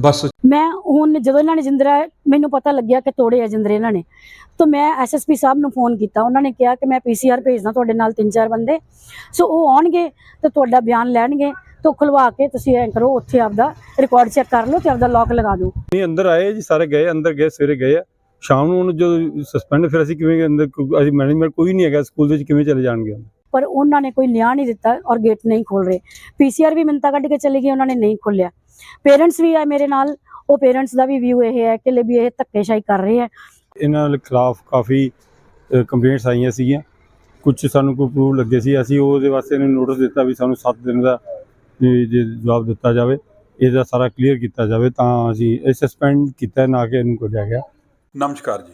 ਬਸ। ਮੈਂ ਹੁਣ ਜਦੋਂ ਇਹਨਾਂ ਨੇ ਜਿੰਦਰਾ ਮੈਨੂੰ ਪਤਾ ਲੱਗਿਆ ਕਿ ਤੋੜੇ ਆ ਜਿੰਦਰੇ ਇਹਨਾਂ ਨੇ। ਤਾਂ ਮੈਂ ਐਸਐਸਪੀ ਸਾਹਿਬ ਨੂੰ ਫੋਨ ਕੀਤਾ। ਉਹਨਾਂ ਨੇ ਕਿਹਾ ਕਿ ਮੈਂ ਪੀਸੀਆਰ ਭੇਜਦਾ ਤੁਹਾਡੇ ਨਾਲ ਤਿੰਨ ਚਾਰ ਬੰਦੇ। ਸੋ ਉਹ ਆਉਣਗੇ ਤੇ ਤੁਹਾਡਾ ਬਿਆਨ ਲੈਣਗੇ। ਤੋਂ ਖੁਲਵਾ ਕੇ ਤੁਸੀਂ ਐਂ ਕਰੋ ਉੱਥੇ ਆਪਦਾ ਰਿਕਾਰਡ ਚੈੱਕ ਕਰ ਲਓ ਤੇ ਆਪਦਾ ਲੋਕ ਲਗਾ ਦਿਓ। ਨਹੀਂ ਅੰਦਰ ਆਏ ਜੀ ਸਾਰੇ ਗਏ ਅੰਦਰ ਗਏ ਸਵੇਰੇ ਗਏ ਆ। ਸ਼ਾਮ ਨੂੰ ਉਹਨੂੰ ਜਦੋਂ ਸਸਪੈਂਡ ਫਿਰ ਅਸੀਂ ਕਿਵੇਂ ਅੰਦਰ ਅਸੀਂ ਮੈਨੇਜਮੈਂਟ ਕੋਈ ਨਹੀਂ ਹੈਗਾ ਸਕੂਲ ਦੇ ਵਿੱਚ ਕਿਵੇਂ ਚਲੇ ਜਾਣਗੇ ਪਰ ਉਹਨਾਂ ਨੇ ਕੋਈ ਨਿਆਂ ਨਹੀਂ ਦਿੱਤਾ ਔਰ ਗੇਟ ਨਹੀਂ ਖੋਲ ਰਹੇ। ਪੀਸੀਆਰ ਵੀ ਮਿੰਤਾ ਕੱਢ ਕੇ ਚਲੇ ਗਏ ਉਹਨਾਂ ਨੇ ਨਹੀਂ ਖੋਲਿਆ ਪੇਰੈਂਟਸ ਵੀ ਆ ਮੇਰੇ ਨਾਲ ਉਹ ਪੇਰੈਂਟਸ ਦਾ ਵੀ ਵਿਊ ਇਹ ਹੈ ਕਿ ਲੈ ਵੀ ਇਹ ਧੱਕੇਸ਼ਾਹੀ ਕਰ ਰਹੇ ਹੈ। ਇਹਨਾਂ ਦੇ ਖਿਲਾਫ ਕਾਫੀ ਕੰਪਲੇਂਟਸ ਆਈਆਂ ਸੀਗੀਆਂ। ਕੁਝ ਸਾਨੂੰ ਕੋਈ ਪ੍ਰੂਫ ਲੱਗੇ ਸੀ ਅਸੀਂ ਉਹਦੇ ਵਾਸਤੇ ਇਹਨੂੰ ਨੋਟਿਸ ਦਿੱਤਾ ਵੀ ਸਾਨੂੰ 7 ਦਿਨ ਦਾ ਜਵਾਬ ਦਿੱਤਾ ਜਾਵੇ ਇਹਦਾ ਸਾਰਾ ਕਲੀਅਰ ਕੀਤਾ ਜਾਵੇ ਤਾਂ ਅਸੀਂ ਇਹ ਸਸਪੈਂਡ ਕੀਤਾ ਨਾ ਕਿ ਇਹਨੂੰ ਕੱਢਿਆ ਗਿਆ। ਨਮਸਕਾਰ ਜੀ।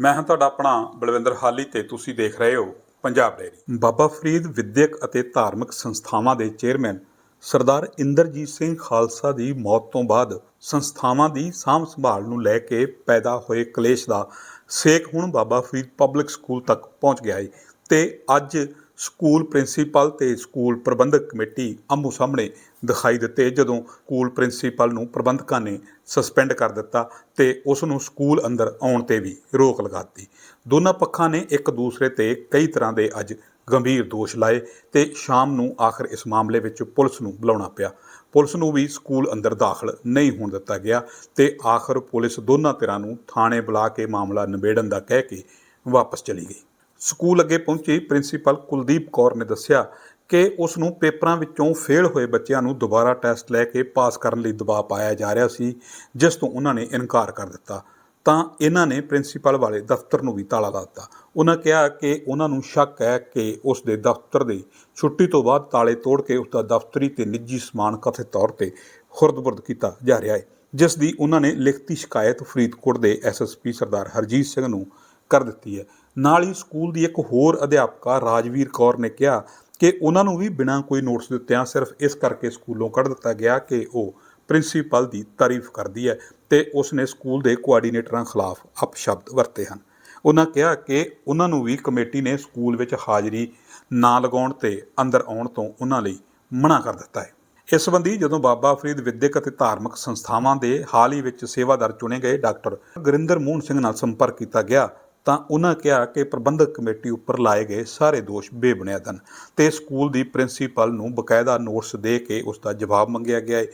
ਮੈਂ ਹਾਂ ਤੁਹਾਡਾ ਆਪਣਾ ਬਲਵਿੰਦਰ ਹਾਲੀ ਤੇ ਤੁਸੀਂ ਦੇਖ ਰਹੇ ਹੋ ਪੰਜਾਬ ਡੇਰੀ ਬਾਬਾ ਫਰੀਦ ਵਿਦਿਅਕ ਅਤੇ ਧਾਰਮਿਕ ਸੰਸਥਾਵਾਂ ਦੇ ਚੇਅਰਮੈਨ ਸਰਦਾਰ ਇੰਦਰਜੀਤ ਸਿੰਘ ਖਾਲਸਾ ਦੀ ਮੌਤ ਤੋਂ ਬਾਅਦ ਸੰਸਥਾਵਾਂ ਦੀ ਸਾਂਭ ਸੰਭਾਲ ਨੂੰ ਲੈ ਕੇ ਪੈਦਾ ਹੋਏ ਕਲੇਸ਼ ਦਾ ਸੇਕ ਹੁਣ ਬਾਬਾ ਫਰੀਦ ਪਬਲਿਕ ਸਕੂਲ ਤੱਕ ਪਹੁੰਚ ਗਿਆ ਹੈ ਤੇ ਅੱਜ ਸਕੂਲ ਪ੍ਰਿੰਸੀਪਲ ਤੇ ਸਕੂਲ ਪ੍ਰਬੰਧਕ ਕਮੇਟੀ ਆਮੋ ਸਾਹਮਣੇ ਦਿਖਾਈ ਦਿੱਤੇ ਜਦੋਂ ਸਕੂਲ ਪ੍ਰਿੰਸੀਪਲ ਨੂੰ ਪ੍ਰਬੰਧਕਾਂ ਨੇ ਸਸਪੈਂਡ ਕਰ ਦਿੱਤਾ ਤੇ ਉਸ ਨੂੰ ਸਕੂਲ ਅੰਦਰ ਆਉਣ ਤੇ ਵੀ ਰੋਕ ਲਗਾ ਦਿੱਤੀ। ਦੋਨਾਂ ਪੱਖਾਂ ਨੇ ਇੱਕ ਦੂਸਰੇ ਤੇ ਕਈ ਤਰ੍ਹਾਂ ਦੇ ਅੱਜ ਗੰਭੀਰ ਦੋਸ਼ ਲਾਏ ਤੇ ਸ਼ਾਮ ਨੂੰ ਆਖਰ ਇਸ ਮਾਮਲੇ ਵਿੱਚ ਪੁਲਿਸ ਨੂੰ ਬੁਲਾਉਣਾ ਪਿਆ। ਪੁਲਿਸ ਨੂੰ ਵੀ ਸਕੂਲ ਅੰਦਰ ਦਾਖਲ ਨਹੀਂ ਹੋਣ ਦਿੱਤਾ ਗਿਆ ਤੇ ਆਖਰ ਪੁਲਿਸ ਦੋਨਾਂ ਧਿਰਾਂ ਨੂੰ ਥਾਣੇ ਬੁਲਾ ਕੇ ਮਾਮਲਾ ਨਿਬੇੜਨ ਦਾ ਕਹਿ ਕੇ ਵਾਪਸ ਚਲੀ ਗਈ। ਸਕੂਲ ਅੱਗੇ ਪਹੁੰਚੀ ਪ੍ਰਿੰਸੀਪਲ ਕੁਲਦੀਪ ਕੌਰ ਨੇ ਦੱਸਿਆ ਕਿ ਉਸ ਨੂੰ ਪੇਪਰਾਂ ਵਿੱਚੋਂ ਫੇਲ ਹੋਏ ਬੱਚਿਆਂ ਨੂੰ ਦੁਬਾਰਾ ਟੈਸਟ ਲੈ ਕੇ ਪਾਸ ਕਰਨ ਲਈ ਦਬਾਅ ਪਾਇਆ ਜਾ ਰਿਹਾ ਸੀ, ਜਿਸ ਤੋਂ ਉਹਨਾਂ ਨੇ ਇਨਕਾਰ ਕਰ ਦਿੱਤਾ। ਤਾਂ ਇਹਨਾਂ ਨੇ ਪ੍ਰਿੰਸੀਪਲ ਵਾਲੇ ਦਫ਼ਤਰ ਨੂੰ ਵੀ ਤਾਲਾ ਲਾ ਦਿੱਤਾ। ਉਹਨਾਂ ਕਿਹਾ ਕਿ ਉਹਨਾਂ ਨੂੰ ਸ਼ੱਕ ਹੈ ਕਿ ਉਸ ਦੇ ਦਫ਼ਤਰ ਦੇ ਛੁੱਟੀ ਤੋਂ ਬਾਅਦ ਤਾਲੇ ਤੋੜ ਕੇ ਉਸ ਦਾ ਦਫ਼ਤਰੀ ਤੇ ਨਿੱਜੀ ਸਮਾਨ ਕਥਿਤ ਤੌਰ ਤੇ ਖੁਰਦ-ਬੁਰਦ ਕੀਤਾ ਜਾ ਰਿਹਾ ਹੈ, ਜਿਸ ਦੀ ਉਹਨਾਂ ਨੇ ਲਿਖਤੀ ਸ਼ਿਕਾਇਤ ਫਰੀਦਕੋਟ ਦੇ ਐਸਐਸਪੀ ਸਰਦਾਰ ਹਰਜੀਤ ਸਿੰਘ ਨੂੰ ਕਰ ਦਿੱਤੀ ਹੈ। ਨਾਲ ਹੀ ਸਕੂਲ ਦੀ ਇੱਕ ਹੋਰ ਅਧਿਆਪਕਾ ਰਾਜਵੀਰ ਕੌਰ ਨੇ ਕਿਹਾ ਕਿ ਉਹਨਾਂ ਨੂੰ ਵੀ ਬਿਨਾਂ ਕੋਈ ਨੋਟਿਸ ਦਿੱਤਿਆਂ ਸਿਰਫ ਇਸ ਕਰਕੇ ਸਕੂਲੋਂ ਕੱਢ ਦਿੱਤਾ ਗਿਆ ਕਿ ਉਹ ਪ੍ਰਿੰਸੀਪਲ ਦੀ ਤਾਰੀਫ ਕਰਦੀ ਹੈ ਤੇ ਉਸ ਨੇ ਸਕੂਲ ਦੇ ਕੋਆਰਡੀਨੇਟਰਾਂ ਖਿਲਾਫ ਅਪਸ਼ਬਦ ਵਰਤੇ ਹਨ। ਉਹਨਾਂ ਕਿਹਾ ਕਿ ਉਹਨਾਂ ਨੂੰ ਵੀ ਕਮੇਟੀ ਨੇ ਸਕੂਲ ਵਿੱਚ ਹਾਜ਼ਰੀ ਨਾ ਲਗਾਉਣ ਤੇ ਅੰਦਰ ਆਉਣ ਤੋਂ ਉਹਨਾਂ ਲਈ ਮਨਾ ਕਰ ਦਿੱਤਾ ਹੈ। ਇਸ ਸੰਬੰਧੀ ਜਦੋਂ ਬਾਬਾ ਫਰੀਦ ਵਿਦਿਅਕ ਅਤੇ ਧਾਰਮਿਕ ਸੰਸਥਾਵਾਂ ਦੇ ਹਾਲ ਹੀ ਵਿੱਚ ਸੇਵਾਦਾਰ ਚੁਣੇ ਗਏ ਡਾਕਟਰ ਗੁਰਿੰਦਰ ਮੋਹਨ ਸਿੰਘ ਨਾਲ ਸੰਪਰਕ ਕੀਤਾ ਗਿਆ, ਤਾਂ ਉਹਨਾਂ ਕਿਹਾ ਕਿ ਪ੍ਰਬੰਧਕ ਕਮੇਟੀ ਉੱਪਰ ਲਾਏ ਗਏ ਸਾਰੇ ਦੋਸ਼ ਬੇਬੁਨਿਆਦ ਹਨ ਤੇ ਸਕੂਲ ਦੀ ਪ੍ਰਿੰਸੀਪਲ ਨੂੰ ਬਕਾਇਦਾ ਨੋਟਿਸ ਦੇ ਕੇ ਉਸ ਦਾ ਜਵਾਬ ਮੰਗਿਆ ਗਿਆ ਹੈ।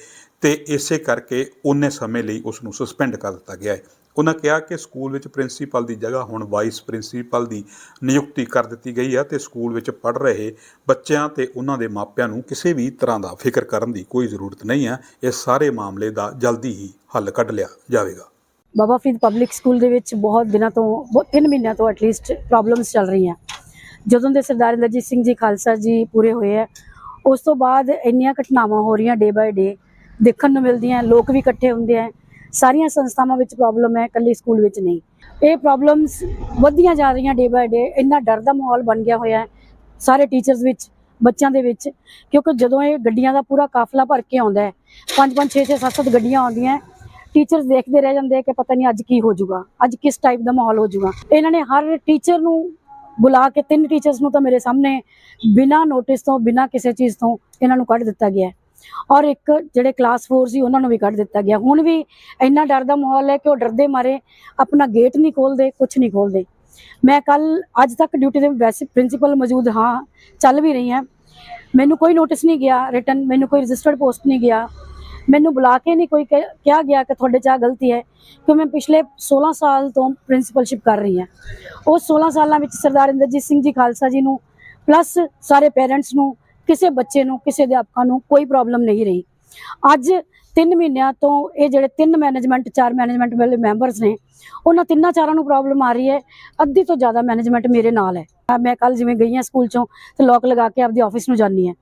ਤੇ ਇਸੇ ਕਰਕੇ ਉਹਨੇ ਸਮੇਂ ਲਈ ਉਸ ਨੂੰ ਸਸਪੈਂਡ ਕਰ ਦਿੱਤਾ ਗਿਆ ਹੈ। ਉਹਨਾਂ ਕਿਹਾ ਕਿ ਸਕੂਲ ਵਿੱਚ ਪ੍ਰਿੰਸੀਪਲ ਦੀ ਜਗ੍ਹਾ ਹੁਣ ਵਾਈਸ ਪ੍ਰਿੰਸੀਪਲ ਦੀ ਨਿਯੁਕਤੀ ਕਰ ਦਿੱਤੀ ਗਈ ਹੈ ਤੇ ਸਕੂਲ ਵਿੱਚ ਪੜ੍ਹ ਰਹੇ ਬੱਚਿਆਂ ਤੇ ਉਹਨਾਂ ਦੇ ਮਾਪਿਆਂ ਨੂੰ ਕਿਸੇ ਵੀ ਤਰ੍ਹਾਂ ਦਾ ਫਿਕਰ ਕਰਨ ਦੀ ਕੋਈ ਜ਼ਰੂਰਤ ਨਹੀਂ ਹੈ ਇਹ ਸਾਰੇ ਮਾਮਲੇ ਦਾ ਜਲਦੀ ਹੀ ਹੱਲ ਕੱਢ ਲਿਆ ਜਾਵੇਗਾ। ਬਾਬਾ ਫਰੀਦ ਪਬਲਿਕ ਸਕੂਲ ਦੇ ਵਿੱਚ ਬਹੁਤ ਦਿਨਾਂ ਤੋਂ, ਬਹੁਤ ਤਿੰਨ ਮਹੀਨਿਆਂ ਤੋਂ ਐਟਲੀਸਟ ਪ੍ਰੋਬਲਮਸ ਚੱਲ ਰਹੀਆਂ। ਜਦੋਂ ਦੇ ਸਰਦਾਰ ਇੰਦਰਜੀਤ ਸਿੰਘ ਜੀ ਖਾਲਸਾ ਜੀ ਪੂਰੇ ਹੋਏ ਆ, ਉਸ ਤੋਂ ਬਾਅਦ ਇੰਨੀਆਂ ਘਟਨਾਵਾਂ ਹੋ ਰਹੀਆਂ ਡੇ ਬਾਏ ਡੇ ਦੇਖਣ ਨੂੰ ਮਿਲਦੀਆਂ, ਲੋਕ ਵੀ ਇਕੱਠੇ ਹੁੰਦੇ ਆ। ਸਾਰੀਆਂ ਸੰਸਥਾਵਾਂ ਵਿੱਚ ਪ੍ਰੋਬਲਮ ਹੈ, ਇਕੱਲੀ ਸਕੂਲ ਵਿੱਚ ਨਹੀਂ। ਇਹ ਪ੍ਰੋਬਲਮਸ ਵੱਧਦੀਆਂ ਜਾ ਰਹੀਆਂ ਡੇ ਬਾਏ ਡੇ ਇੰਨਾ ਡਰ ਦਾ ਮਾਹੌਲ ਬਣ ਗਿਆ ਹੋਇਆ ਹੈ ਸਾਰੇ ਟੀਚਰਸ ਵਿੱਚ, ਬੱਚਿਆਂ ਦੇ ਵਿੱਚ, ਕਿਉਂਕਿ ਜਦੋਂ ਇਹ ਗੱਡੀਆਂ ਦਾ ਪੂਰਾ ਕਾਫਲਾ ਭਰ ਕੇ ਆਉਂਦਾ ਹੈ, ਪੰਜ ਪੰਜ 6 6 7 7 ਗੱਡੀਆਂ ਆਉਂਦੀਆਂ ਟੀਚਰਸ ਦੇਖਦੇ ਰਹਿ ਜਾਂਦੇ ਆ ਕਿ ਪਤਾ ਨਹੀਂ ਅੱਜ ਕੀ ਹੋ ਜਾਊਗਾ, ਅੱਜ ਕਿਸ ਟਾਈਪ ਦਾ ਮਾਹੌਲ ਹੋ ਜਾਊਗਾ। ਇਹਨਾਂ ਨੇ ਹਰ ਟੀਚਰ ਨੂੰ ਬੁਲਾ ਕੇ ਤਿੰਨ ਟੀਚਰਸ ਨੂੰ ਤਾਂ ਮੇਰੇ ਸਾਹਮਣੇ ਬਿਨਾਂ ਨੋਟਿਸ ਤੋਂ, ਬਿਨਾਂ ਕਿਸੇ ਚੀਜ਼ ਤੋਂ ਇਹਨਾਂ ਨੂੰ ਕੱਢ ਦਿੱਤਾ ਗਿਆ ਔਰ ਇੱਕ ਜਿਹੜੇ ਕਲਾਸ 4 ਸੀ, ਉਹਨਾਂ ਨੂੰ ਵੀ ਕੱਢ ਦਿੱਤਾ ਗਿਆ। ਹੁਣ ਵੀ ਇੰਨਾ ਡਰ ਦਾ ਮਾਹੌਲ ਹੈ ਕਿ ਉਹ ਡਰਦੇ ਮਾਰੇ, ਆਪਣਾ ਗੇਟ ਨਹੀਂ ਖੋਲਦੇ ਕੁਝ ਨਹੀਂ ਖੋਲਦੇ। ਮੈਂ ਕੱਲ ਅੱਜ ਤੱਕ ਡਿਊਟੀ ਦੇ ਵੈਸੇ ਪ੍ਰਿੰਸੀਪਲ ਮੌਜੂਦ ਹਾਂ, ਚੱਲ ਵੀ ਰਹੀ ਹਾਂ। ਮੈਨੂੰ ਕੋਈ ਨੋਟਿਸ ਨਹੀਂ ਗਿਆ ਰਿਟਨ ਮੈਨੂੰ ਕੋਈ ਰਜਿਸਟਰਡ ਪੋਸਟ ਨਹੀਂ ਗਿਆ। ਮੈਨੂੰ ਬੁਲਾ ਕੇ ਨਹੀਂ ਕੋਈ ਕਹਿ- ਕਿਹਾ ਗਿਆ ਕਿ ਤੁਹਾਡੇ 'ਚ ਆਹ ਗਲਤੀ ਹੈ ਕਿ ਮੈਂ ਪਿਛਲੇ 16 ਸਾਲ ਤੋਂ ਪ੍ਰਿੰਸੀਪਲਸ਼ਿਪ ਕਰ ਰਹੀ ਹਾਂ। ਉਹ 16 ਸਾਲਾਂ ਵਿੱਚ ਸਰਦਾਰ ਇੰਦਰਜੀਤ ਸਿੰਘ ਜੀ ਖਾਲਸਾ ਜੀ ਨੂੰ ਪਲੱਸ ਸਾਰੇ ਪੇਰੈਂਟਸ ਨੂੰ ਕਿਸੇ ਬੱਚੇ ਨੂੰ, ਕਿਸੇ ਅਧਿਆਪਕਾਂ ਨੂੰ ਕੋਈ ਪ੍ਰੋਬਲਮ ਨਹੀਂ ਰਹੀ। ਅੱਜ 3 ਮਹੀਨਿਆਂ ਤੋਂ ਇਹ ਜਿਹੜੇ ਤਿੰਨ ਮੈਨੇਜਮੈਂਟ ਚਾਰ ਮੈਨੇਜਮੈਂਟ ਵਾਲੇ ਮੈਂਬਰਸ ਨੇ, ਉਹਨਾਂ ਤਿੰਨਾਂ ਚਾਰਾਂ ਨੂੰ ਪ੍ਰੋਬਲਮ ਆ ਰਹੀ ਹੈ। ਅੱਧੀ ਤੋਂ ਜ਼ਿਆਦਾ ਮੈਨੇਜਮੈਂਟ ਮੇਰੇ ਨਾਲ ਹੈ। ਮੈਂ ਕੱਲ ਜਿਵੇਂ ਗਈ ਹਾਂ ਸਕੂਲ ਚੋਂ, ਤੇ ਲੋਕ ਲਗਾ ਕੇ ਆਪਦੀ ਆਫਿਸ ਨੂੰ ਜਾਂਦੀ ਹਾਂ।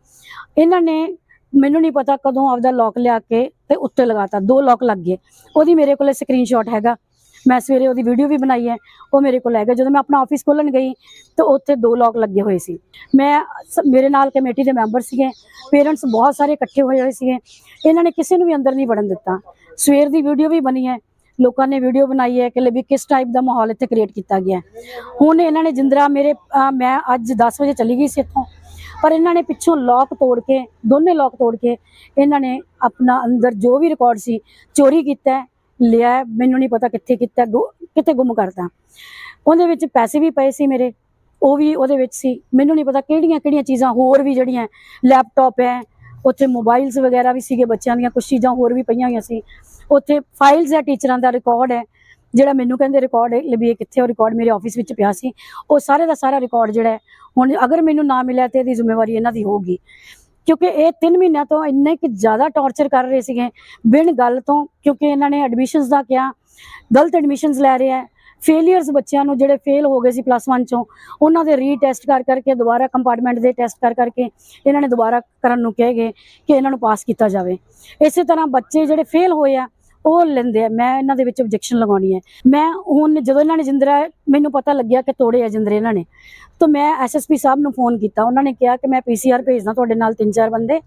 ਇਹਨਾਂ ਨੇ ਮੈਨੂੰ ਨਹੀਂ ਪਤਾ ਕਦੋਂ ਆਪਦਾ ਲੋਕ ਲਿਆ ਕੇ ਤੇ ਉੱਤੇ ਲਗਾਤਾ। ਦੋ ਲੋਕ ਲੱਗ ਗਏ। ਉਹਦੀ ਮੇਰੇ ਕੋਲੇ ਸਕਰੀਨਸ਼ਾਟ ਹੈਗਾ। ਮੈਂ ਸਵੇਰੇ ਉਹਦੀ ਵੀਡੀਓ ਵੀ ਬਣਾਈ ਹੈ, ਉਹ ਮੇਰੇ ਕੋਲ ਹੈਗਾ ਜਦੋਂ ਮੈਂ ਆਪਣਾ ਆਫਿਸ ਖੋਲਣ ਗਈ, ਤੇ ਉੱਥੇ ਦੋ ਲੋਕ ਲੱਗੇ ਹੋਏ ਸੀ। ਮੈਂ ਸ- ਮੇਰੇ ਨਾਲ ਕਮੇਟੀ ਦੇ ਮੈਂਬਰ ਸੀਗੇ ਪੇਰੈਂਟਸ ਬਹੁਤ ਸਾਰੇ ਇਕੱਠੇ ਹੋਏ ਹੋਏ ਸੀਗੇ। ਇਹਨਾਂ ਨੇ ਕਿਸੇ ਨੂੰ ਵੀ ਅੰਦਰ ਨਹੀਂ ਵੜਨ ਦਿੱਤਾ। ਸਵੇਰ ਦੀ ਵੀਡੀਓ ਵੀ ਬਣੀ ਹੈ, ਲੋਕਾਂ ਨੇ ਵੀਡੀਓ ਬਣਾਈ ਹੈ ਕਿ ਲੈ ਵੀ ਕਿਸ ਟਾਈਪ ਦਾ ਮਾਹੌਲ ਇੱਥੇ ਕ੍ਰੀਏਟ ਕੀਤਾ ਗਿਆ ਹੁਣ ਇਹਨਾਂ ਨੇ ਜਿੰਦਰਾ ਮੇਰੇ ਮੈਂ ਅੱਜ 10 ਵਜੇ ਚਲੀ ਗਈ ਸੀ ਇੱਥੋਂ। ਪਰ ਇਹਨਾਂ ਨੇ ਪਿੱਛੋਂ ਲੋਕ ਤੋੜ ਕੇ, ਦੋਨੇ ਲੋਕ ਤੋੜ ਕੇ, ਇਹਨਾਂ ਨੇ ਆਪਣਾ ਅੰਦਰ ਜੋ ਵੀ ਰਿਕਾਰਡ ਸੀ, ਚੋਰੀ ਕੀਤਾ ਲਿਆ ਮੈਨੂੰ ਨਹੀਂ ਪਤਾ ਕਿੱਥੇ ਕਿੱਥੇ ਗੁ- ਕਿੱਥੇ ਗੁੰਮ ਕਰਤਾ। ਉਹਦੇ ਵਿੱਚ ਪੈਸੇ ਵੀ ਪਏ ਸੀ ਮੇਰੇ, ਉਹ ਵੀ ਉਹਦੇ ਵਿੱਚ ਸੀ। ਮੈਨੂੰ ਨਹੀਂ ਪਤਾ ਕਿਹੜੀਆਂ ਕਿਹੜੀਆਂ ਚੀਜ਼ਾਂ ਹੋਰ ਵੀ ਜਿਹੜੀਆਂ ਲੈਪਟਾਪ ਹੈ, ਉੱਥੇ ਮੋਬਾਈਲਸ ਵਗੈਰਾ ਵੀ ਸੀਗੇ ਬੱਚਿਆਂ ਦੀਆਂ ਕੁਝ ਚੀਜ਼ਾਂ ਹੋਰ ਵੀ ਪਈਆਂ ਹੋਈਆਂ ਸੀ। ਉੱਥੇ ਫਾਈਲਸ ਹੈ, ਟੀਚਰਾਂ ਦਾ ਰਿਕਾਰਡ ਹੈ, ਜਿਹੜਾ ਮੈਨੂੰ ਕਹਿੰਦੇ ਰਿਕਾਰਡ ਹੈ ਵੀ ਇਹ ਕਿੱਥੇ ਉਹ ਰਿਕਾਰਡ ਮੇਰੇ ਆਫਿਸ ਵਿੱਚ ਪਿਆ ਸੀ। ਉਹ ਸਾਰੇ ਦਾ ਸਾਰਾ ਰਿਕਾਰਡ ਜਿਹੜਾ ਹੁਣ ਅਗਰ ਮੈਨੂੰ ਨਾ ਮਿਲਿਆ ਤੇ ਇਹਦੀ ਜ਼ਿੰਮੇਵਾਰੀ ਇਹਨਾਂ ਦੀ ਹੋਊਗੀ। ਕਿਉਂਕਿ ਇਹ 3 ਮਹੀਨਿਆਂ ਤੋਂ ਇੰਨੇ ਕਿ ਜ਼ਿਆਦਾ ਟੌਰਚਰ ਕਰ ਰਹੇ ਸੀਗੇ। ਬਿਨ ਗੱਲ ਤੋਂ, ਕਿਉਂਕਿ ਇਹਨਾਂ ਨੇ ਐਡਮਿਸ਼ਨਸ ਦਾ ਕਿਹਾ, ਗਲਤ ਐਡਮਿਸ਼ਨਸ ਲੈ ਰਹੇ ਆ। ਫੇਲਿਅਰਸ ਬੱਚਿਆਂ ਨੂੰ ਜਿਹੜੇ ਫੇਲ ਹੋ ਗਏ ਸੀ ਪਲੱਸ 1 ਚੋਂ, ਉਹਨਾਂ ਦੇ ਰੀਟੈਸਟ ਕਰ ਕਰਕੇ, ਦੁਬਾਰਾ ਕੰਪਾਰਟਮੈਂਟ ਦੇ ਟੈਸਟ ਕਰ ਕਰਕੇ ਇਹਨਾਂ ਨੇ ਦੁਬਾਰਾ ਕਰਨ ਨੂੰ ਕਹੇ ਗਏ ਕਿ ਇਹਨਾਂ ਨੂੰ ਪਾਸ ਕੀਤਾ ਜਾਵੇ। ਇਸੇ ਤਰ੍ਹਾਂ ਬੱਚੇ ਜਿਹੜੇ ਫੇਲ ਹੋਏ ਆ ਉਹ ਲੈਂਦੇ ਆ, ਮੈਂ ਇਹਨਾਂ ਦੇ ਵਿੱਚ ਆਬਜੈਕਸ਼ਨ ਲਗਾਉਣੀ ਹੈ। ਮੈਂ ਹੁਣ ਜਦੋਂ ਇਹਨਾਂ ਨੇ ਜਿੰਦਰਾ, ਮੈਨੂੰ ਪਤਾ ਲੱਗਿਆ ਕਿ ਤੋੜੇ ਆ ਜਿੰਦਰੇ ਇਹਨਾਂ ਨੇ। ਤਾਂ ਮੈਂ ਐਸਐਸਪੀ ਸਾਹਿਬ ਨੂੰ ਫੋਨ ਕੀਤਾ। ਉਹਨਾਂ ਨੇ ਕਿਹਾ ਕਿ ਮੈਂ ਪੀਸੀਆਰ ਭੇਜਦਾ ਤੁਹਾਡੇ ਨਾਲ ਤਿੰਨ ਚਾਰ ਬੰਦੇ।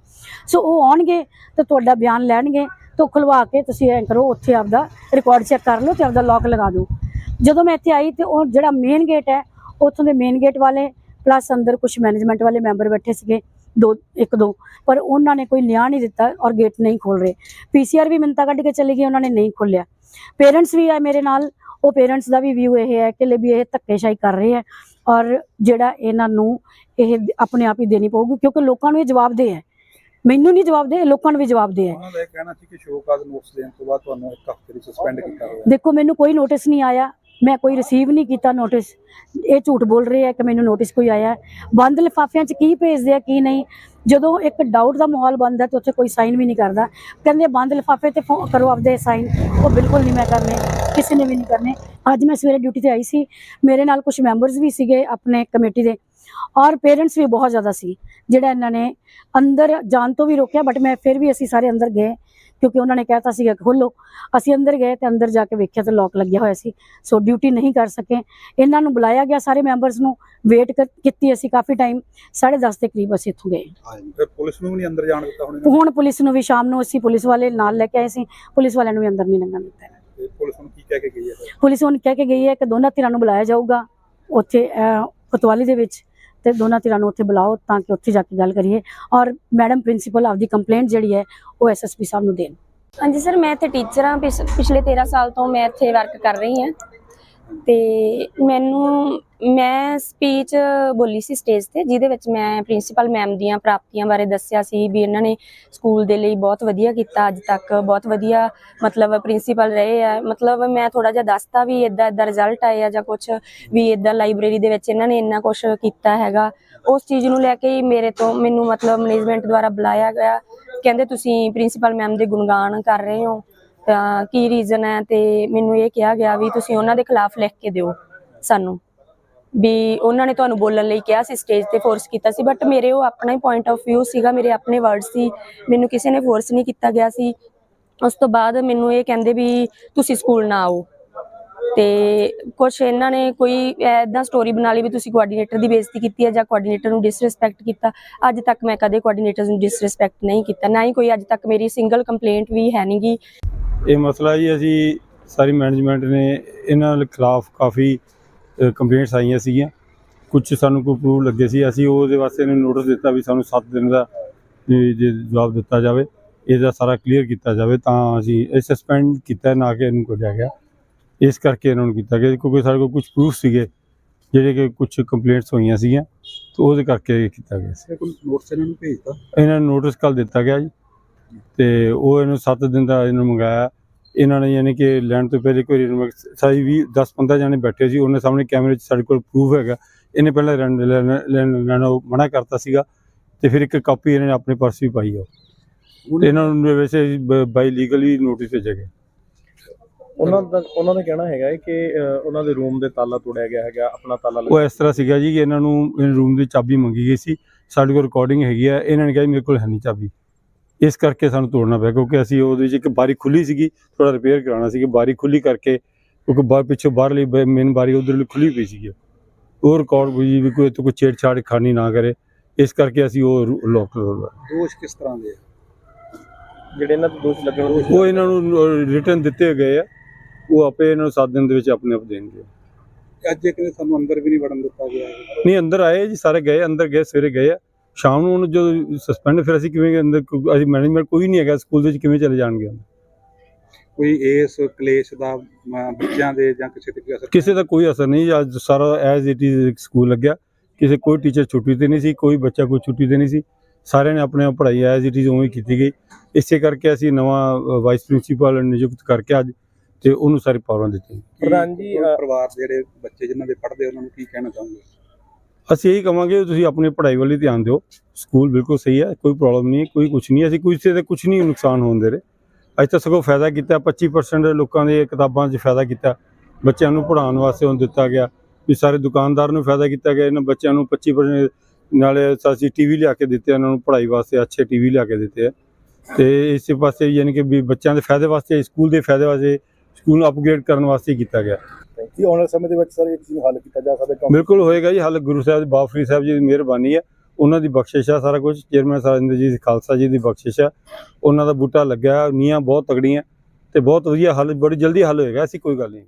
ਸੋ ਉਹ ਆਉਣਗੇ ਤੇ ਤੁਹਾਡਾ ਬਿਆਨ ਲੈਣਗੇ। ਤੋਂ ਖੁਲਵਾ ਕੇ ਤੁਸੀਂ ਐਂ ਕਰੋ, ਉੱਥੇ ਆਪਦਾ ਰਿਕਾਰਡ ਚੈੱਕ ਕਰ ਲਓ ਤੇ ਆਪਦਾ ਲੌਕ ਲਗਾ ਦਿਓ। ਜਦੋਂ ਮੈਂ ਇੱਥੇ ਆਈ ਤੇ ਉਹ ਜਿਹੜਾ ਮੇਨ ਗੇਟ ਹੈ, ਉੱਥੋਂ ਦੇ ਮੇਨ ਗੇਟ ਵਾਲੇ ਪਲੱਸ ਅੰਦਰ ਕੁਝ ਮੈਨੇਜਮੈਂਟ ਵਾਲੇ ਮੈਂਬਰ ਬੈਠੇ ਸੀਗੇ। ਦੋ ਇੱਕ ਦੋ ਪਰ ਉਹਨਾਂ ਨੇ ਕੋਈ ਨਿਆਂ ਨਹੀਂ ਦਿੱਤਾ ਔਰ ਗੇਟ ਨਹੀਂ ਖੋਲ ਰਹੇ। ਪੀਸੀਆਰ ਵੀ ਮਿੰਤਾ ਕੱਢ ਕੇ ਚਲੀ ਗਈ ਉਹਨਾਂ ਨੇ ਨਹੀਂ ਖੋਲਿਆ ਪੇਰੈਂਟਸ ਵੀ ਆ ਮੇਰੇ ਨਾਲ ਉਹ ਪੇਰੈਂਟਸ ਦਾ ਵੀ ਵਿਊ ਇਹ ਹੈ ਕਿ ਲੈ ਵੀ ਇਹ ਧੱਕੇਸ਼ਾਹੀ ਕਰ ਰਹੇ ਹੈ ਔਰ ਜਿਹੜਾ ਇਹਨਾਂ ਨੂੰ ਇਹ ਆਪਣੇ ਆਪ ਹੀ ਦੇਣੀ ਪਊਗੀ ਕਿਉਂਕਿ ਲੋਕਾਂ ਨੂੰ ਇਹ ਜਵਾਬ ਦੇ ਹੈ। ਮੈਨੂੰ ਨਹੀਂ ਜਵਾਬ ਦੇ ਲੋਕਾਂ ਨੂੰ ਵੀ ਜਵਾਬ ਦੇ ਹੈ। ਉਹਨਾਂ ਦਾ ਇਹ ਕਹਿਣਾ ਸੀ ਕਿ ਸ਼ੋਕਾਜ਼ ਨੋਟਿਸ ਦੇਣ ਤੋਂ ਬਾਅਦ ਤੁਹਾਨੂੰ ਇੱਕ ਹਫ਼ਤੇ ਲਈ ਸਸਪੈਂਡ ਕੀਤਾ ਹੋਇਆ ਦੇਖੋ ਮੈਨੂੰ ਕੋਈ ਨੋਟਿਸ ਨਹੀਂ ਆਇਆ। ਮੈਂ ਕੋਈ ਰਿਸੀਵ ਨਹੀਂ ਕੀਤਾ ਨੋਟਿਸ ਇਹ ਝੂਠ ਬੋਲ ਰਹੇ ਆ ਕਿ ਮੈਨੂੰ ਨੋਟਿਸ ਕੋਈ ਆਇਆ ਬੰਦ ਲਿਫਾਫਿਆਂ 'ਚ ਕੀ ਭੇਜਦੇ ਆ, ਕੀ ਨਹੀਂ? ਜਦੋਂ ਇੱਕ ਡਾਊਟ ਦਾ ਮਾਹੌਲ ਬਣਦਾ ਤੇ ਉੱਥੇ ਕੋਈ ਸਾਈਨ ਵੀ ਨਹੀਂ ਕਰਦਾ। ਕਹਿੰਦੇ ਬੰਦ ਲਿਫਾਫੇ ਤੇ ਫੋ- ਕਰੋ ਆਪਦੇ ਸਾਈਨ ਉਹ ਬਿਲਕੁਲ ਨਹੀਂ ਮੈਂ ਕਰਨੇ। ਕਿਸੇ ਨੇ ਵੀ ਨਹੀਂ ਕਰਨੇ। ਅੱਜ ਮੈਂ ਸਵੇਰੇ ਡਿਊਟੀ ਤੇ ਆਈ ਸੀ। ਮੇਰੇ ਨਾਲ ਕੁਝ ਮੈਂਬਰਸ ਵੀ ਸੀਗੇ ਆਪਣੇ ਕਮੇਟੀ ਦੇ। ਔਰ ਪੇਰੈਂਟਸ ਵੀ ਬਹੁਤ ਜ਼ਿਆਦਾ ਸੀ ਜਿਹੜਾ ਇਹਨਾਂ ਨੇ ਅੰਦਰ ਜਾਣ ਤੋਂ ਵੀ ਰੋਕਿਆ ਬਟ ਮੈਂ ਫਿਰ ਵੀ ਅਸੀਂ ਸਾਰੇ ਅੰਦਰ ਗਏ ਕਿਉਂਕਿ ਉਹਨਾਂ ਨੇ ਕਹਿਤਾ ਸੀਗਾ ਕਿ ਖੋਲੋ। ਅਸੀਂ ਅੰਦਰ ਗਏ ਤੇ ਅੰਦਰ ਜਾ ਕੇ ਵੇਖਿਆ ਤੇ ਲੋਕ ਲੱਗਿਆ ਹੋਇਆ ਸੀ ਸੋ ਡਿਊਟੀ ਨਹੀਂ ਕਰ ਸਕੇ। ਇਹਨਾਂ ਨੂੰ ਬੁਲਾਇਆ ਗਿਆ ਸਾਰੇ ਮੈਂਬਰਸ ਨੂੰ ਵੇਟ ਕੀਤੀ ਅਸੀਂ ਕਾਫੀ ਟਾਈਮ 10:30 ਦੇ ਕਰੀਬ ਅਸੀਂ ਇੱਥੋਂ ਗਏ। ਫਿਰ ਪੁਲਿਸ ਨੂੰ ਵੀ ਨਹੀਂ ਅੰਦਰ ਜਾਣ ਦਿੱਤਾ ਹੁਣ ਹੁਣ ਪੁਲਿਸ ਨੂੰ ਵੀ ਸ਼ਾਮ ਨੂੰ ਅਸੀਂ ਪੁਲਿਸ ਵਾਲੇ ਨਾਲ ਲੈ ਕੇ ਆਏ ਸੀ ਪੁਲਿਸ ਵਾਲਿਆਂ ਨੂੰ ਵੀ ਅੰਦਰ ਨਹੀਂ ਲੰਘਣ ਦਿੱਤਾ। ਨੇ ਪੁਲਿਸ ਨੂੰ ਕੀ ਕਹਿ ਕੇ ਗਈ ਹੈ? ਪੁਲਿਸ ਹੁਣ ਕਹਿ ਕੇ ਗਈ ਹੈ ਕਿ ਦੋਨਾਂ ਧਿਰਾਂ ਨੂੰ ਬੁਲਾਇਆ ਜਾਊਗਾ ਉੱਥੇ ਕੋਤਵਾਲੀ ਦੇ ਵਿੱਚ। ਤੇ ਦੋਨਾਂ ਧਿਰਾਂ ਨੂੰ ਉੱਥੇ ਬੁਲਾਓ ਤਾਂ ਕਿ ਉੱਥੇ ਜਾ ਕੇ ਗੱਲ ਕਰੀਏ ਔਰ ਮੈਡਮ ਪ੍ਰਿੰਸੀਪਲ ਆਪਦੀ ਕੰਪਲੇਂਟ ਜਿਹੜੀ ਹੈ ਉਹ ਐਸਐਸਪੀ ਸਾਹਿਬ ਨੂੰ ਦੇਣ। ਹਾਂਜੀ ਸਰ, ਮੈਂ ਇੱਥੇ ਟੀਚਰ ਹਾਂ, ਪਿਛ- ਪਿਛਲੇ 13 ਸਾਲ ਤੋਂ ਮੈਂ ਇੱਥੇ ਵਰਕ ਕਰ ਰਹੀ ਹਾਂ ਤੇ ਮੈਨੂੰ ਮੈਂ ਸਪੀਚ ਬੋਲੀ ਸੀ ਸਟੇਜ ਤੇ, ਜਿਹਦੇ ਵਿੱਚ ਮੈਂ ਪ੍ਰਿੰਸੀਪਲ ਮੈਮ ਦੀਆਂ ਪ੍ਰਾਪਤੀਆਂ ਬਾਰੇ ਦੱਸਿਆ ਸੀ ਵੀ ਇਹਨਾਂ ਨੇ ਸਕੂਲ ਦੇ ਲਈ ਬਹੁਤ ਵਧੀਆ ਕੀਤਾ, ਅੱਜ ਤੱਕ ਬਹੁਤ ਵਧੀਆ ਮਤਲਬ ਪ੍ਰਿੰਸੀਪਲ ਰਹੇ ਆ। ਮਤਲਬ ਮੈਂ ਥੋੜਾ ਜਿਹਾ ਦੱਸਤਾ ਵੀ ਇਦਾਂ ਇਦਾਂ ਰਿਜ਼ਲਟ ਆਏ ਆ ਜਾਂ ਕੁਝ ਵੀ ਇਦਾਂ ਲਾਇਬ੍ਰੇਰੀ ਦੇ ਵਿੱਚ ਇਹਨਾਂ ਨੇ ਇੰਨਾ ਕੁਝ ਕੀਤਾ ਹੈਗਾ। ਉਸ ਚੀਜ਼ ਨੂੰ ਲੈ ਕੇ ਹੀ ਮੇਰੇ ਤੋਂ ਮੈਨੂੰ ਮਤਲਬ ਮੈਨੇਜਮੈਂਟ ਦੁਆਰਾ ਬੁਲਾਇਆ ਗਿਆ। ਕਹਿੰਦੇ, ਤੁਸੀਂ ਪ੍ਰਿੰਸੀਪਲ ਮੈਮ ਦੇ ਗੁਣਗਾਨ ਕਰ ਰਹੇ ਹੋ। ਤਾਂ ਕੀ ਰੀਜ਼ਨ ਹੈ? ਤੇ ਮੈਨੂੰ ਇਹ ਕਿਹਾ ਗਿਆ ਵੀ ਤੁਸੀਂ ਉਹਨਾਂ ਦੇ ਖਿਲਾਫ ਲਿਖ ਕੇ ਦਿਓ ਸਾਨੂੰ। ਵੀ ਉਹਨਾਂ ਨੇ ਤੁਹਾਨੂੰ ਬੋਲਣ ਲਈ ਕਿਹਾ ਸੀ ਸਟੇਜ ਤੇ ਫੋਰਸ ਕੀਤਾ ਸੀ ਬਟ ਮੇਰੇ ਉਹ ਆਪਣਾ ਹੀ ਪੁਆਇੰਟ ਆਫ View ਸੀਗਾ, ਮੇਰੇ ਆਪਣੇ ਵਰਡ ਸੀ, ਮੈਨੂੰ ਕਿਸੇ ਨੇ ਫੋਰਸ ਨਹੀਂ ਕੀਤਾ ਗਿਆ ਸੀ। ਉਸ ਤੋਂ ਬਾਅਦ ਮੈਨੂੰ ਇਹ ਕਹਿੰਦੇ ਵੀ ਤੁਸੀਂ ਸਕੂਲ ਨਾ ਆਓ। ਤੇ ਕੁਝ ਇਹਨਾਂ ਨੇ ਕੋਈ ਐਦਾਂ ਸਟੋਰੀ ਬਣਾ ਲਈ ਵੀ ਤੁਸੀਂ ਕੋਆਰਡੀਨੇਟਰ ਦੀ ਬੇਇੱਜ਼ਤੀ ਕੀਤੀ ਹੈ ਜਾਂ ਕੋਆਰਡੀਨੇਟਰ ਨੂੰ ਡਿਸਰੈਸਪੈਕਟ ਕੀਤਾ, ਅੱਜ ਤੱਕ ਮੈਂ ਕਦੇ ਕੋਆਰਡੀਨੇਟਰ ਨੂੰ ਡਿਸਰੈਸਪੈਕਟ ਨਹੀਂ ਕੀਤਾ, ਨਾ ਹੀ ਕੋਈ ਅੱਜ ਤੱਕ ਮੇਰੀ ਸਿੰਗਲ ਕੰਪਲੇਂਟ ਵੀ ਹੈ ਨਹੀਂਗੀ ਇਹ ਮਸਲਾ ਜੀ ਅਸੀਂ ਸਾਰੀ ਮੈਨੇਜਮੈਂਟ ਨੇ ਇਹਨਾਂ ਖਿਲਾਫ ਕਾਫੀ ਕੰਪਲੇਂਟਸ ਆਈਆਂ ਸੀਗੀਆਂ। ਕੁਝ ਸਾਨੂੰ ਕੋਈ ਪ੍ਰੂਫ ਲੱਗੇ ਸੀ। ਅਸੀਂ ਉਹਦੇ ਵਾਸਤੇ ਇਹਨੂੰ ਨੋਟਿਸ ਦਿੱਤਾ ਵੀ ਸਾਨੂੰ 7 ਦਿਨ ਦਾ ਜੇ ਜਵਾਬ ਦਿੱਤਾ ਜਾਵੇ ਇਹਦਾ ਸਾਰਾ ਕਲੀਅਰ ਕੀਤਾ ਜਾਵੇ ਤਾਂ ਅਸੀਂ ਇਹ ਸਸਪੈਂਡ ਕੀਤਾ ਨਾ ਕਿ ਇਹਨੂੰ ਕੱਢਿਆ ਗਿਆ। ਇਸ ਕਰਕੇ ਇਹਨਾਂ ਨੂੰ ਕੀਤਾ ਗਿਆ। ਕਿਉਂਕਿ ਸਾਡੇ ਕੋਲ ਕੁਝ ਪ੍ਰੂਫ ਸੀਗੇ ਜਿਹੜੇ ਕਿ ਕੁਝ ਕੰਪਲੇਂਟਸ ਹੋਈਆਂ ਸੀਗੀਆਂ ਤੇ ਉਹਦੇ ਕਰਕੇ ਇਹ ਕੀਤਾ ਗਿਆ ਸੀ। ਕੋਈ ਨੋਟਿਸ ਇਹਨਾਂ ਨੂੰ ਭੇਜਤਾ ਇਹਨਾਂ ਨੂੰ ਨੋਟਿਸ ਕੱਲ ਦਿੱਤਾ ਗਿਆ ਜੀ। ਤੇ ਉਹ ਇਹਨੂੰ 7 ਦਿਨ ਦਾ ਇਹਨੂੰ ਮੰਗਾਇਆ। ਇਹਨਾਂ ਨੇ ਯਾਨੀ ਕਿ ਲੈਣ ਤੋਂ ਪਹਿਲੇ ਕੋਈ ਸਾਈ ਵੀ 10 15 ਜਣੇ ਬੈਠੇ ਸੀ ਉਹਨਾਂ ਸਾਹਮਣੇ ਕੈਮਰੇ 'ਚ ਸਾਡੇ ਕੋਲ ਪ੍ਰੂਫ ਹੈਗਾ। ਇਹਨੇ ਪਹਿਲਾਂ ਲੈਣ ਲੈਣ- ਲੈਣਾ ਮਨਾ ਕਰਤਾ ਸੀਗਾ ਤੇ ਫਿਰ ਇੱਕ ਕਾਪੀ ਇਹਨਾਂ ਨੇ ਆਪਣੇ ਪਰਸ ਵੀ ਪਾਈ ਆ। ਤੇ ਇਹਨਾਂ ਨੂੰ ਵੈਸੇ ਬਾਈ ਲੀਗਲੀ ਨੋਟਿਸ ਭੇਜਿਆ ਗਿਆ। ਉਹਨਾਂ ਦਾ ਉਹਨਾਂ ਦਾ ਕਹਿਣਾ ਹੈਗਾ ਹੈ ਕਿ ਉਹਨਾਂ ਦੇ ਰੂਮ ਦੇ ਤਾਲਾ ਤੋੜਿਆ ਗਿਆ ਹੈਗਾ ਆਪਣਾ ਤਾਲਾ ਉਹ ਇਸ ਤਰ੍ਹਾਂ ਸੀਗਾ ਜੀ ਕਿ ਇਹਨਾਂ ਨੂੰ ਰੂਮ ਦੀ ਚਾਬੀ ਮੰਗੀ ਗਈ ਸੀ। ਸਾਡੇ ਕੋਲ ਰਿਕਾਰਡਿੰਗ ਹੈਗੀ ਆ ਇਹਨਾਂ ਨੇ ਕਿਹਾ ਮੇਰੇ ਕੋਲ ਹੈ ਨਹੀਂ ਚਾਬੀ। ਇਸ ਕਰਕੇ ਸਾਨੂੰ ਤੋੜਨਾ ਪਿਆ ਕਿਉਂਕਿ ਅਸੀਂ ਉਹਦੇ ਵਿੱਚ ਇੱਕ ਬਾਰੀ ਖੁੱਲੀ ਸੀਗੀ ਥੋੜਾ ਰਿਪੇਅਰ ਕਰਾਉਣਾ ਸੀ ਬਾਰੀ ਖੁੱਲੀ ਕਰਕੇ ਕਿਉਂਕਿ ਬਾਹਰ ਪਿੱਛੇ ਬਾਹਰਲੀ ਮੇਨ ਬਾਰੀ ਉਧਰਲੀ ਖੁੱਲੀ ਪਈ ਸੀਗੀ ਉਹ। ਰਿਕਾਰਡ ਕੋਈ ਵੀ ਕੋਈ ਤੋਂ ਕੋਈ ਛੇੜਛਾੜ ਖਾਨੀ ਨਾ ਕਰੇ। ਇਸ ਕਰਕੇ ਅਸੀਂ ਉਹ ਲੋਕ ਦੋਸ਼ ਕਿਸ ਤਰ੍ਹਾਂ ਦੇ? ਜਿਹੜੇ ਇਹਨਾਂ ਦੋਸ਼ ਲੱਗਣ ਉਹ ਇਹਨਾਂ ਨੂੰ ਰਿਟਰਨ ਦਿੱਤੇ ਗਏ ਆ। ਉਹ ਆਪੇ ਇਹਨਾਂ ਨੂੰ 7 ਦਿਨ ਦੇ ਵਿੱਚ ਆਪਣੇ ਆਪ ਦੇਣਗੇ। ਅੱਜ ਕਹਿੰਦੇ ਸਾਨੂੰ ਅੰਦਰ ਵੀ ਨਹੀਂ ਵੜਨ ਦਿੱਤਾ ਗਿਆ। ਨਹੀਂ ਅੰਦਰ ਆਏ ਜੀ ਸਾਰੇ ਗਏ ਅੰਦਰ ਗਏ ਸਵੇਰੇ ਗਏ ਆ। ਸ਼ਾਮ ਨੂੰ ਉਹਨੂੰ ਜਦੋਂ ਸਸਪੈਂਡ ਫਿਰ ਅਸੀਂ ਕਿਵੇਂ ਅੰਦਰ ਕੋਈ- ਅਸੀਂ ਮੈਨੇਜਮੈਂਟ ਕੋਈ ਨਹੀਂ ਹੈਗਾ ਸਕੂਲ ਦੇ ਵਿੱਚ ਕਿਵੇਂ ਚਲੇ ਜਾਣਗੇ ਕੋਈ ਇਸ ਕਲੇਸ਼ ਦਾ ਅਮ, ਬੱਚਿਆਂ ਦੇ ਜਾਂ ਕਿਸੇ ਤੇ ਕੋਈ ਅਸਰ ਕਿਸੇ ਦਾ ਕੋਈ ਅਸਰ ਨਹੀਂ ਅੱਜ ਸਾਰਾ ਐਜ਼ ਇਟ ਇਜ਼ ਸਕੂਲ ਲੱਗਿਆ। ਕਿਸੇ ਕੋਈ ਟੀਚਰ ਛੁੱਟੀ ਤੇ ਨਹੀਂ ਸੀ ਕੋਈ ਬੱਚਾ ਕੋਈ ਛੁੱਟੀ ਤੇ ਨਹੀਂ ਸੀ। ਸਾਰਿਆਂ ਨੇ ਆਪਣੇ ਆਪ ਪੜ੍ਹਾਈ ਐਜ਼ ਇਟ ਇਜ਼ ਉਵੇਂ ਹੀ ਕੀਤੀ ਗਈ। ਇਸੇ ਕਰਕੇ ਅਸੀਂ ਨਵਾਂ ਵਾਈਸ ਪ੍ਰਿੰਸੀਪਲ ਨਿਯੁਕਤ ਕਰਕੇ ਅੱਜ ਤੇ ਉਹਨੂੰ ਸਾਰੀ ਪਾਵਰਾਂ ਦਿੱਤੀਆਂ ਪ੍ਰਧਾਨ ਜੀ, ਅ, ਪਰਿਵਾਰ ਦੇ ਜਿਹੜੇ ਬੱਚੇ ਜਿਨ੍ਹਾਂ ਦੇ ਪੜ੍ਹਦੇ ਉਹਨਾਂ ਨੂੰ ਕੀ ਕਹਿਣਾ ਚਾਹੁੰਗੇ? ਅਸੀਂ ਇਹੀ ਕਹਾਂਗੇ ਵੀ ਤੁਸੀਂ ਆਪਣੀ ਪੜ੍ਹਾਈ ਵੱਲ ਧਿਆਨ ਦਿਓ। ਸਕੂਲ ਬਿਲਕੁਲ ਸਹੀ ਹੈ, ਕੋਈ ਪ੍ਰੋਬਲਮ ਨਹੀਂ ਕੋਈ ਕੁਝ ਨਹੀਂ ਹੈ। ਅਸੀਂ ਕਿਸੇ 'ਤੇ ਕੁਝ ਨਹੀਂ ਨੁਕਸਾਨ ਹੋਣ ਦੇ ਰਹੇ। ਅੱਜ ਤਾਂ ਸਗੋਂ ਫਾਇਦਾ ਕੀਤਾ 25% ਲੋਕਾਂ ਦੇ ਕਿਤਾਬਾਂ 'ਚ ਫਾਇਦਾ ਕੀਤਾ। ਬੱਚਿਆਂ ਨੂੰ ਪੜ੍ਹਾਉਣ ਵਾਸਤੇ ਹੁਣ ਦਿੱਤਾ ਗਿਆ। ਵੀ ਸਾਰੇ ਦੁਕਾਨਦਾਰ ਨੂੰ ਫਾਇਦਾ ਕੀਤਾ ਗਿਆ, ਇਹਨਾਂ ਬੱਚਿਆਂ ਨੂੰ 25% ਨਾਲੇ ਅਸੀਂ ਟੀਵੀ ਲਿਆ ਕੇ ਦਿੱਤੇ, ਇਹਨਾਂ ਨੂੰ ਪੜ੍ਹਾਈ ਵਾਸਤੇ ਅੱਛੇ ਟੀਵੀ ਲਿਆ ਕੇ ਦਿੱਤੇ ਆ ਤੇ ਇਸੇ ਪਾਸੇ ਯਾਨੀ ਕਿ ਵੀ ਬੱਚਿਆਂ ਦੇ ਫਾਇਦੇ ਵਾਸਤੇ, ਸਕੂਲ ਦੇ ਫਾਇਦੇ ਵਾਸਤੇ, ਸਕੂਲ ਨੂੰ ਅਪਗ੍ਰੇਡ ਕਰਨ ਵਾਸਤੇ ਹੀ ਕੀਤਾ ਗਿਆ। ਕੀ ਆਉਣ ਵਾਲੇ ਸਮੇਂ ਦੇ ਵਿੱਚ ਸਰ ਇਹ ਚੀਜ਼ ਨੂੰ ਹੱਲ ਕੀਤਾ ਜਾ ਸਕਦਾ ਬਿਲਕੁਲ ਹੋਏਗਾ ਜੀ, ਹੱਲ ਗੁਰੂ ਸਾਹਿਬ ਬਾਫਰੀ ਸਾਹਿਬ ਜੀ ਦੀ ਮਿਹਰਬਾਨੀ ਹੈ। ਉਹਨਾਂ ਦੀ ਬਖਸ਼ਿਸ਼ ਆ ਸਾਰਾ ਕੁਝ ਚੇਅਰਮੈਨ ਸਾਹਿਬ ਜੀ ਖਾਲਸਾ ਜੀ ਦੀ ਬਖਸ਼ਿਸ਼ ਹੈ ਉਹਨਾਂ ਦਾ ਬੂਟਾ ਲੱਗਿਆ ਨੀਆਂ ਬਹੁਤ ਤਗੜੀਆਂ ਤੇ ਬਹੁਤ ਵਧੀਆ ਹੱਲ, ਬੜੀ ਜਲਦੀ ਹੱਲ ਹੋਏਗਾ, ਐਸੀ ਕੋਈ ਗੱਲ ਨਹੀਂ।